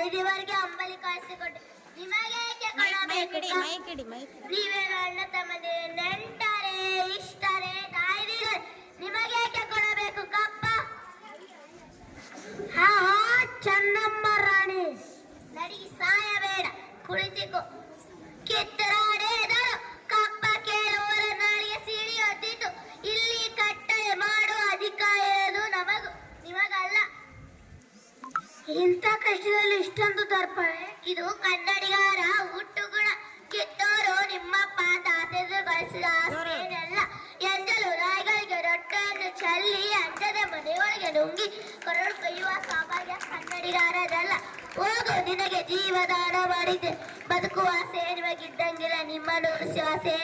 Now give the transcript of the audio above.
ದಣಿದಿವರೆಗೆ ಅಂಬಲಿ ಕಾಯಿಸಿಕೊಟ್ಟು ನಿಮಗೆ ಏಕೆ ಕೊಡಬೇಕು ನೀವೇ ಅಣ್ಣ ತಮ್ಮದೇ ನೆಂಟರೆ ಇಷ್ಟರೆ ನಿಮಗೆ ಯಾಕೆ ಕೊಡಬೇಕು ಕಪ್ಪ? ಹಾ ಹಾ ಚನ್ನಮ್ಮ ರಾಣಿ. ನಡಿ ಸಾಯಬೇಡ. ಕುಳಿತಿಕೋ. ಕಿತ್ತರಾಡೇದರು ಇಂಥ ಕಷ್ಟದಲ್ಲಿ ಇಷ್ಟೊಂದು ದರ್ಪ ಇದು ಕನ್ನಡಿಗರ ಹುಟ್ಟು ಗುಣ ಕಿತ್ತೋರು ನಿಮ್ಮಪ್ಪ ತಾತೆದು ಬಳಸಿದ ಆಸ್ತಿಯನ್ನೆಲ್ಲ ಎಂದಲು ರಾಯಗಳಿಗೆ ರೊಟ್ಟೆಯನ್ನು ಚೆಲ್ಲಿ ಅಂಜದ ಮನೆಯೊಳಗೆ ನುಂಗಿ ಕೊರಳು ಕೈಯುವ ಸೌಭಾಗ್ಯ ಕನ್ನಡಿಗಾರದಲ್ಲ. ಹೋಗು, ನಿನಗೆ ಜೀವದಾನ ಮಾಡಿದೆ. ಬದುಕುವ ಆಸೆ ನಿಮ್ಮನ್ನು ಉಳಿಸುವ ಆಸೆ